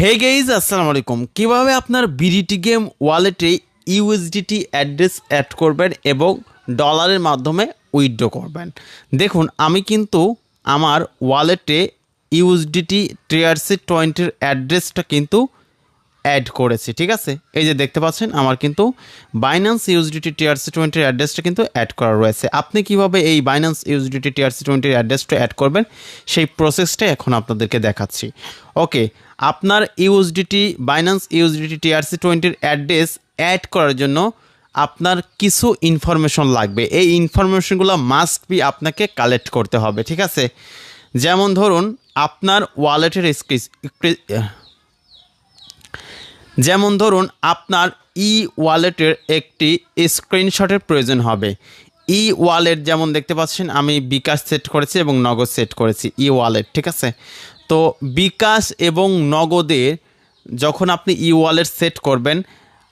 হে gauge আসসালামু আলাইকুম কীভাবে আপনার বিডিটি গেম ওয়ালেটে ইউএসডিটি অ্যাড্রেস অ্যাড করবেন এবং ডলারের মাধ্যমে উইথড্র করবেন? দেখুন, আমি কিন্তু আমার ওয়ালেটে ইউএসডিটি টিআরসি টোয়েন্টির অ্যাড্রেসটা কিন্তু অ্যাড করেছি, ঠিক আছে? এই যে দেখতে পাচ্ছেন, আমার কিন্তু বাইন্যান্স ইউএসডিটি টিআরসি টোয়েন্টির অ্যাড্রেসটা কিন্তু অ্যাড করা রয়েছে। আপনি কীভাবে এই বাইন্যান্স ইউএসডিটি টিআরসি টোয়েন্টির অ্যাড্রেসটা অ্যাড করবেন, সেই প্রসেসটা এখন আপনাদেরকে দেখাচ্ছি। ওকে আপনার ইউএসডিটি বাইন্যান্স ইউএসডিটি টিআরসি টোয়েন্টির অ্যাড্রেস অ্যাড করার জন্য আপনার কিছু ইনফরমেশন লাগবে। এই ইনফরমেশনগুলো মাস্ট বি আপনাকে কালেক্ট করতে হবে, ঠিক আছে? যেমন ধরুন, আপনার ওয়ালেটের স্ক্রিস যেমন ধরুন, আপনার ই ওয়ালেটের একটি স্ক্রিনশটের প্রয়োজন হবে। ই ওয়ালেট যেমন দেখতে পাচ্ছেন, আমি বিকাশ সেট করেছি এবং নগদ সেট করেছি ই ওয়ালেট ঠিক আছে? তো বিকাশ এবং নগদের যখন আপনি ই ওয়ালেট সেট করবেন,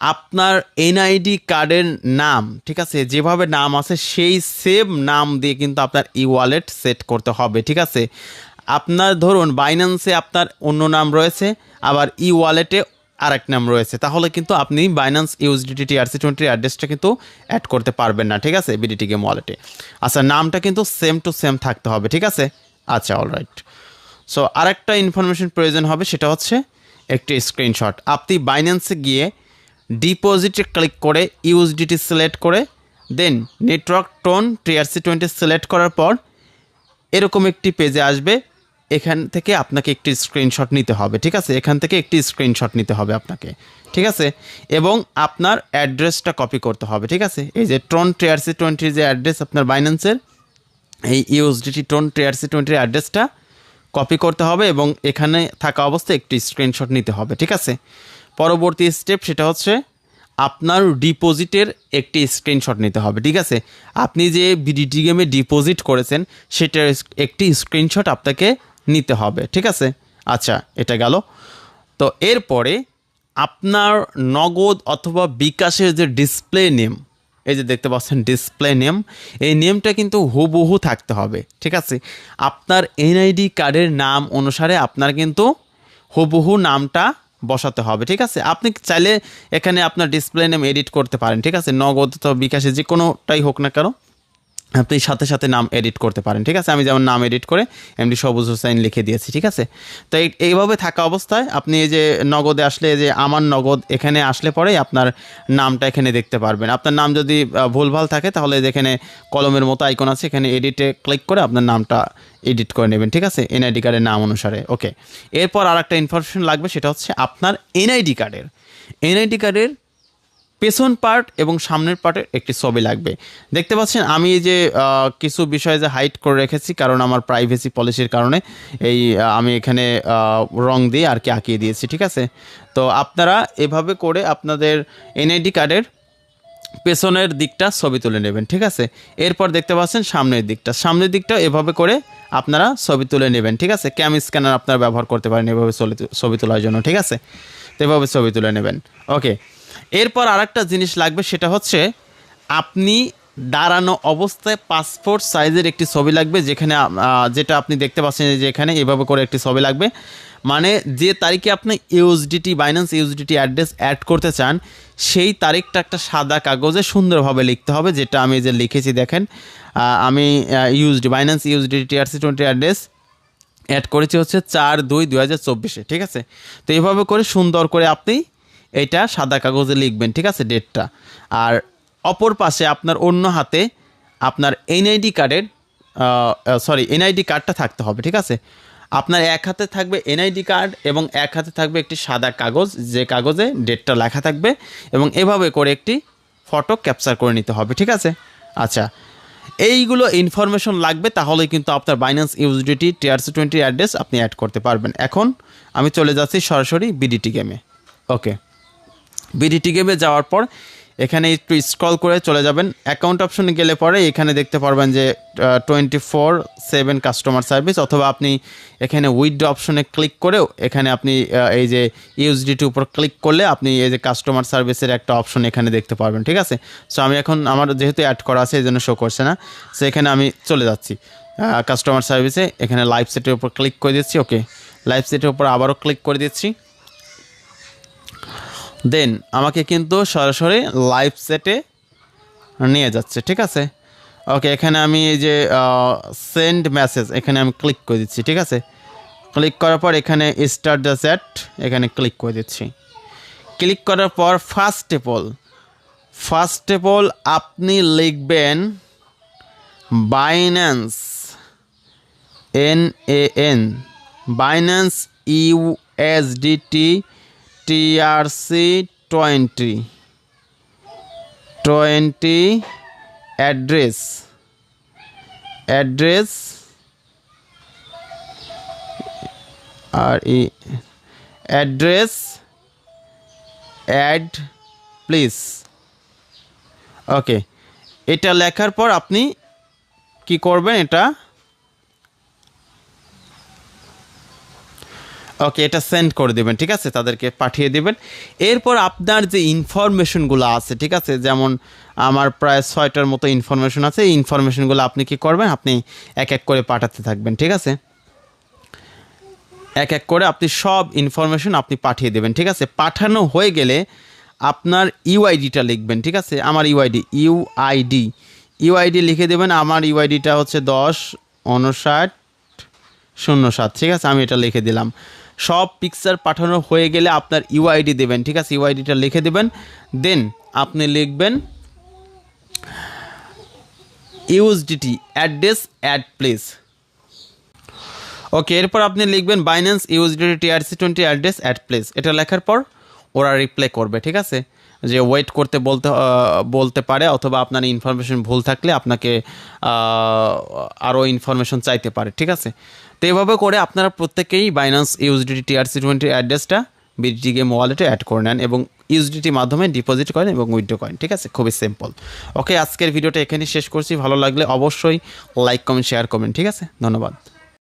আপনার এনআইডি কার্ডের নাম, ঠিক আছে? যেভাবে নাম আছে, সেই সেম নাম দিয়ে কিন্তু আপনার ই ওয়ালেট সেট করতে হবে, ঠিক আছে? আপনার ধরুন বাইন্যান্সে আপনার অন্য নাম রয়েছে, আবার ই ওয়ালেটে আরেক নাম রয়েছে। তাহলে কিন্তু আপনি বাইন্যান্স ইউএসডিটি টিআরসি টোয়েন্টির অ্যাড্রেসটা কিন্তু অ্যাড করতে পারবেন না, ঠিক আছে? বিডিটি গেম ওয়ালেটে আচ্ছা নামটা কিন্তু সেম টু সেম থাকতে হবে, ঠিক আছে? আচ্ছা অলরাইট সো আরেকটা ইনফরমেশন প্রয়োজন হবে, সেটা হচ্ছে একটি স্ক্রিনশট আপনি বাইন্যান্সে গিয়ে ডিপোজিটে ক্লিক করে ইউএসডিটি সিলেক্ট করে দেন নেটওয়ার্ক টোন টিআরসি টোয়েন্টি সিলেক্ট করার পর এরকম একটি পেজে আসবে এখান থেকে আপনাকে একটি স্ক্রিনশট নিতে হবে, ঠিক আছে? এখান থেকে একটি স্ক্রিনশট নিতে হবে আপনাকে, ঠিক আছে? এবং আপনার অ্যাড্রেসটা কপি করতে হবে, ঠিক আছে? এই যে ট্রন টিআরসি টোয়েন্টির যে অ্যাড্রেস আপনার বাইন্যান্সের এই ইউএসডিটি টোন টিআরসি টোয়েন্টির অ্যাড্রেসটা কপি করতে হবে এবং এখানে থাকা অবস্থায় একটি স্ক্রিনশট নিতে হবে, ঠিক আছে? পরবর্তী স্টেপ সেটা হচ্ছে আপনার ডিপোজিটের একটি স্ক্রিনশট নিতে হবে, ঠিক আছে? আপনি যে বিডিটি গেমে ডিপোজিট করেছেন, সেটার একটি স্ক্রিনশট আপনাকে নিতে হবে, ঠিক আছে? আচ্ছা এটা গেল। তো এরপরে আপনার নগদ অথবা বিকাশের যে ডিসপ্লে নেম এই যে দেখতে পাচ্ছেন ডিসপ্লে নেম এই নেমটা কিন্তু হুবহু থাকতে হবে, ঠিক আছে? আপনার এনআইডি কার্ডের নাম অনুসারে আপনার কিন্তু হুবহু নামটা বসাতে হবে, ঠিক আছে? আপনি চাইলে এখানে আপনার ডিসপ্লে নেম এডিট করতে পারেন, ঠিক আছে? নগদ অথবা বিকাশে যে কোনোটাই হোক না কেন আপনি সাথে সাথে নাম এডিট করতে পারেন, ঠিক আছে? আমি যেমন নাম এডিট করে এমডি সবুজ হোসেন লিখে দিয়েছি, ঠিক আছে? তো এইভাবে থাকা অবস্থায় আপনি এই যে নগদে আসলে যে আমার নগদ এখানে আসলে পরেই আপনার নামটা এখানে দেখতে পারবেন। আপনার নাম যদি ভুলভাল থাকে, তাহলে যেখানে কলমের মতো আইকন আছে, এখানে এডিটে ক্লিক করে আপনার নামটা এডিট করে নেবেন, ঠিক আছে? এনআইডি কার্ডের নাম অনুসারে ওকে এরপর আর একটা ইনফরমেশন লাগবে, সেটা হচ্ছে আপনার এনআইডি কার্ডের এনআইডি কার্ডের পেছন পার্ট এবং সামনের পার্টের একটি ছবি লাগবে। দেখতে পাচ্ছেন, আমি যে কিছু বিষয় যে হাইট করে রেখেছি, কারণ আমার প্রাইভেসি পলিসির কারণে এই আমি এখানে রং দিয়ে আর কি আঁকিয়ে দিয়েছি, ঠিক আছে? তো আপনারা এভাবে করে আপনাদের এনআইডি কার্ডের পেছনের দিকটা ছবি তুলে নেবেন, ঠিক আছে? এরপর দেখতে পাচ্ছেন সামনের দিকটা। সামনের দিকটা এভাবে করে আপনারা ছবি তুলে নেবেন, ঠিক আছে? ক্যাম স্ক্যানার আপনারা ব্যবহার করতে পারেন এভাবে ছবি তোলার জন্য, ঠিক আছে? তো এভাবে ছবি তুলে নেবেন। ওকে এরপর আরেকটা জিনিস লাগবে, সেটা হচ্ছে আপনি দাঁড়ানো অবস্থায় পাসপোর্ট সাইজের একটি ছবি লাগবে, যেখানে যেটা আপনি দেখতে পাচ্ছেন যে এখানে এভাবে করে একটি ছবি লাগবে। মানে যে তারিখে আপনি USDT Binance USDT address add করতে চান, সেই তারিখটা একটা সাদা কাগজে সুন্দরভাবে লিখতে হবে, যেটা আমি যে লিখেছি দেখেন আমি USD Binance USDT TRC twenty address add করেছি হচ্ছে চার দুই দু ঠিক আছে? তো এইভাবে করে সুন্দর করে আপনি এটা সাদা কাগজে লিখবেন, ঠিক আছে, ডেটটা। আর অপর পাশে আপনার অন্য হাতে আপনার এনআইডি কার্ডের সরি এনআইডি কার্ডটা থাকতে হবে, ঠিক আছে? আপনার এক হাতে থাকবে এনআইডি কার্ড এবং এক হাতে থাকবে একটি সাদা কাগজ, যে কাগজে ডেটটা লেখা থাকবে এবং এভাবে করে একটি ফটো ক্যাপচার করে নিতে হবে, ঠিক আছে? আচ্ছা এইগুলো ইনফরমেশন লাগবে, তাহলে কিন্তু আপনার Binance USDT TRC twenty address আপনি অ্যাড করতে পারবেন। এখন আমি চলে যাচ্ছি সরাসরি বিডিটি গেমে ওকে বিডিটি গেমে যাওয়ার পর এখানে একটু স্ক্রল করে চলে যাবেন। অ্যাকাউন্ট অপশনে গেলে পরে এখানে দেখতে পারবেন যে twenty four seven customer service অথবা আপনি এখানে উইথড্র অপশনে ক্লিক করেও এখানে আপনি এই যে ইউএসডিটির উপর ক্লিক করলে আপনি এই যে কাস্টমার সার্ভিসের একটা অপশন এখানে দেখতে পারবেন, ঠিক আছে? সো আমি এখন আমার যেহেতু অ্যাড করা আছে এই জন্য শো করছে না। সো এখানে আমি চলে যাচ্ছি। কাস্টমার সার্ভিসে এখানে লাইভ সেটের উপর ক্লিক করে দিচ্ছি ওকে লাইভ সেটের উপর আবারও ক্লিক করে দিচ্ছি। দেন আমাকে কিন্তু সরাসরি লাইভ সেটে নিয়ে যাচ্ছে, ঠিক আছে? ওকে এখানে আমি এই যে সেন্ড মেসেজ এখানে আমি ক্লিক করে দিচ্ছি, ঠিক আছে? ক্লিক করার পর এখানে স্টার্ট দ্য চ্যাট এখানে ক্লিক করে দিচ্ছি। ক্লিক করার পর ফার্স্ট অল ফার্স্ট অল আপনি লিখবেন Binance N A N Binance USDT TRC twenty. Twenty address. Address. আর ই অ্যাড্রেস। Add please. ওকে, এটা লেখার পর আপনি কি করবেন এটা? ওকে এটা সেন্ড করে দেবেন, ঠিক আছে? তাদেরকে পাঠিয়ে দেবেন। এরপর আপনার যে ইনফরমেশনগুলো আছে, ঠিক আছে? যেমন আমার প্রায় ছয়টার মতো ইনফরমেশন আছে, এই ইনফরমেশনগুলো আপনি কি করবেন? আপনি এক এক করে পাঠাতে থাকবেন, ঠিক আছে? এক এক করে আপনি সব ইনফরমেশন আপনি পাঠিয়ে দেবেন, ঠিক আছে? পাঠানো হয়ে গেলে আপনার ইউআইডিটা লিখবেন, ঠিক আছে? আমার ইউআইডি ইউআইডি ইউআইডি লিখে দেবেন, আমার ইউআইডিটা হচ্ছে দশ, উনষাট, শূন্য সাত, ঠিক আছে? আমি এটা লিখে দিলাম। সব পিকচার পাঠানো হয়ে গেলে আপনার ইউআইডি দেবেন, ঠিক আছে? ইউআইডিটা লিখে দেবেন দেন আপনি লিখবেন USDT address add please okay এরপর আপনি লিখবেন Binance USDT TRC twenty address add please এটা লেখার পর ওরা রিপ্লাই করবে, ঠিক আছে? যে ওয়েট করতে বলতে বলতে পারে অথবা আপনার ইনফরমেশন ভুল থাকলে আপনাকে আরও ইনফরমেশন চাইতে পারে, ঠিক আছে? তো এভাবে করে আপনারা প্রত্যেকেই বাইন্যান্স ইউএসডিটি টিআরসি টোয়েন্টি অ্যাড্রেসটা বিডিটি গেম ওয়ালেটে অ্যাড করে নেন এবং ইউএসডিটি মাধ্যমে ডিপোজিট করেন এবং উইথড্র করেন, ঠিক আছে? খুবই সিম্পল ওকে আজকের ভিডিওটা এখানেই শেষ করছি। ভালো লাগলে অবশ্যই লাইক কমেন্ট শেয়ার করবেন, ঠিক আছে? ধন্যবাদ।